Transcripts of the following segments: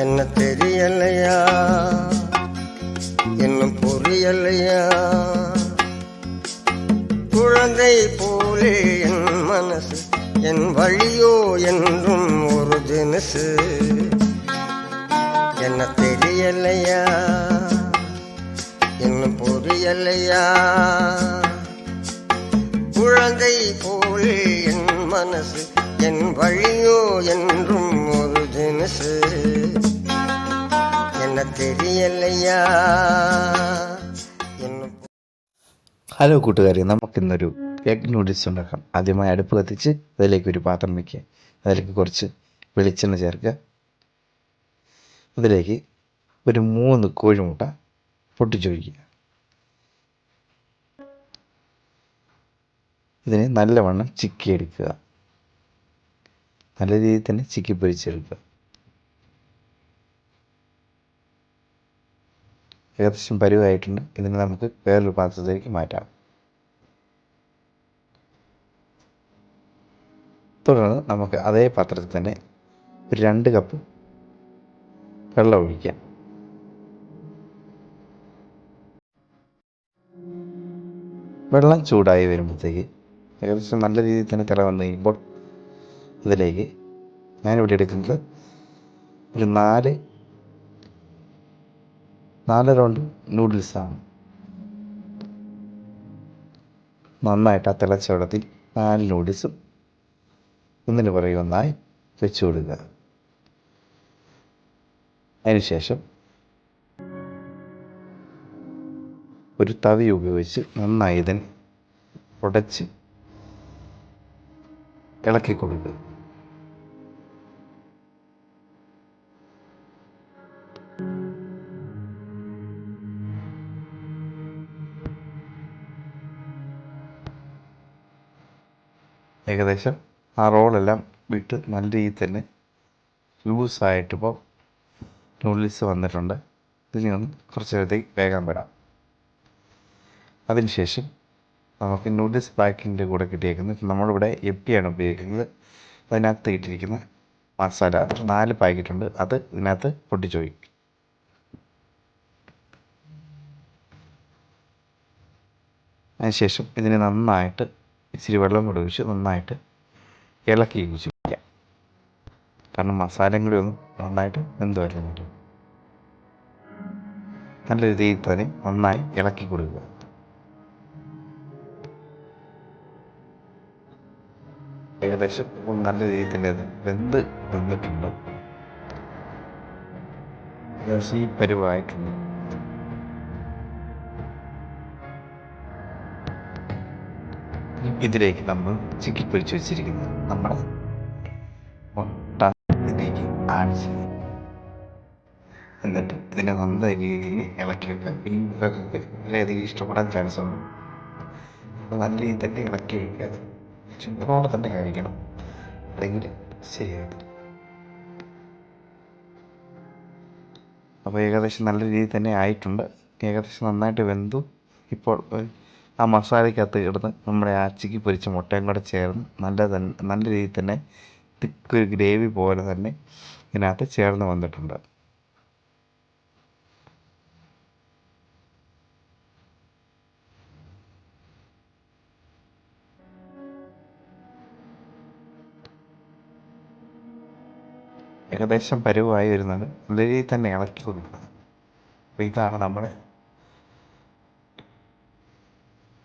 என்ன தெரியலையா? என்ன புரியலையா? குழந்தை போலே என் மனசு என் வழியோ என்றும் ஒரு தினசு. என்ன தெரியலையா? இன்னும் புரியலையா? குழந்தை போலே என் மனசு என் வழியோ என்றும் ஒரு தினசு என்ன தெரியலையா இன்னும் ഹലോ കൂട്ടുകാരെ നമുക്കിന്നൊരു എഗ് നൂഡിൽസ് ഉണ്ടാക്കാം ആദ്യമായി അടുപ്പ് കത്തിച്ച് അതിലേക്ക് ഒരു പാത്രം വയ്ക്കുക അതിലേക്ക് കുറച്ച് വെളിച്ചെണ്ണ ചേർക്കുക അതിലേക്ക് ഒരു മൂന്ന് കോഴിമുട്ട പൊട്ടിച്ചൊഴിക്കുക ഇതിനെ നല്ലവണ്ണം ചിക്കി എടുക്കുക നല്ല രീതിയിൽ തന്നെ ചിക്കി പൊരിച്ചെടുക്കുക ഏകദേശം പരുവമായിട്ടുണ്ട് ഇതിനെ നമുക്ക് വേറൊരു പാത്രത്തിലേക്ക് മാറ്റാം. തുടർന്ന് നമുക്ക് അതേ പാത്രത്തിൽ തന്നെ ഒരു രണ്ട് കപ്പ് വെള്ളം ഒഴിക്കാം. വെള്ളം ചൂടായി വരുമ്പോഴത്തേക്ക് ഏകദേശം നല്ല രീതിയിൽ തന്നെ തിള വന്നു കഴിയുമ്പോൾ ഇതിലേക്ക് ഞാനിവിടെ എടുക്കുന്നത് ഒരു നാല് നാല് റൗണ്ട് നൂഡിൽസാണ് നന്നായിട്ട് ആ തിളച്ച വെള്ളത്തിൽ നാല് നൂഡിൽസും ഒന്നിന് പുറകെ ഒന്നായി വെച്ച് കൊടുക്കുക. അതിനുശേഷം ഒരു തവി ഉപയോഗിച്ച് നന്നായി ഇതിനെ ഉടച്ച് ഇളക്കി കൊടുക്കുക. ഏകദേശം ആ റോളെല്ലാം വിട്ട് നല്ല രീതിയിൽ തന്നെ ലൂസായിട്ടിപ്പോൾ നൂഡിൽസ് വന്നിട്ടുണ്ട്. ഇതിനെ ഒന്ന് കുറച്ച് നേരത്തേക്ക് വേഗം വിടാം. അതിനുശേഷം നമുക്ക് നൂഡിൽസ് പാക്കിന്റെ കൂടെ കിട്ടിയേക്കുന്നത് നമ്മളിവിടെ എപ്പിയാണ് ഉപയോഗിക്കുന്നത്. അതിനകത്ത് ഇട്ടിരിക്കുന്ന മസാല. നാല് പാക്കറ്റ് ഉണ്ട്. അത് ഇതിനകത്ത് പൊട്ടിച്ചോയി അതിനുശേഷം ഇതിനെ നന്നായിട്ട് ഇച്ചിരി വെള്ളം കൂടെ ഒഴിച്ച് നന്നായിട്ട് ഇളക്കി യോജിച്ച് വയ്ക്കാം കാരണം മസാലയും കൂടി ഒന്ന് നന്നായിട്ട് വെന്ത് നല്ല രീതിയിൽ തന്നെ നന്നായി ഇളക്കി കൊടുക്കുക. ഏകദേശം നല്ല രീതിയിൽ തന്നെ വെന്ത് വന്നിട്ടുണ്ട്. ഈ പരുവായിട്ടുണ്ട്. ഇതിലേക്ക് നമ്മൾ ചിക്കി പൊരിച്ച് വെച്ചിരിക്കുന്നത് നമ്മുടെ മുട്ട ഇതിലേക്ക് ആഴ്ച. എന്നിട്ട് ഇതിനെ നന്നായി ഇളക്കി വെക്കുക. കുഞ്ഞുങ്ങൾക്കൊക്കെ വളരെയധികം ഇഷ്ടപ്പെടാൻ ചാൻസ് ഉണ്ട് നല്ല രീതിയിൽ തന്നെ ഇളക്കി വയ്ക്കുക ചൂടോടെ തന്നെ കഴിക്കണം. അല്ലെങ്കിൽ ശരിയാകും അപ്പോൾ ഏകദേശം നല്ല രീതിയിൽ തന്നെ ആയിട്ടുണ്ട്. ഏകദേശം നന്നായിട്ട് വെന്തു. ഇപ്പോൾ ആ മസാലയ്ക്കകത്ത് കിടന്ന് നമ്മുടെ ആ ചിക്കി പൊരിച്ച മുട്ടയും കൂടെ ചേർന്ന് നല്ല നല്ല രീതിയിൽ തന്നെ തിക്ക് ഒരു ഗ്രേവി പോലെ തന്നെ ഇതിനകത്ത് ചേർന്ന് വന്നിട്ടുണ്ട്. ഏകദേശം പരുവായി വരുന്നുണ്ട് നല്ല രീതിയിൽ തന്നെ ഇളക്കി കൊടുക്കണം. അപ്പോൾ ഇതാണ് നമ്മുടെ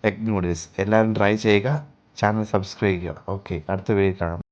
എഗ് നൂഡിൽസ് എല്ലാവരും ട്രൈ ചെയ്യുക. ചാനൽ സബ്സ്ക്രൈബ് ചെയ്യുക. ഓക്കെ അടുത്ത വീഡിയോ കാണാം.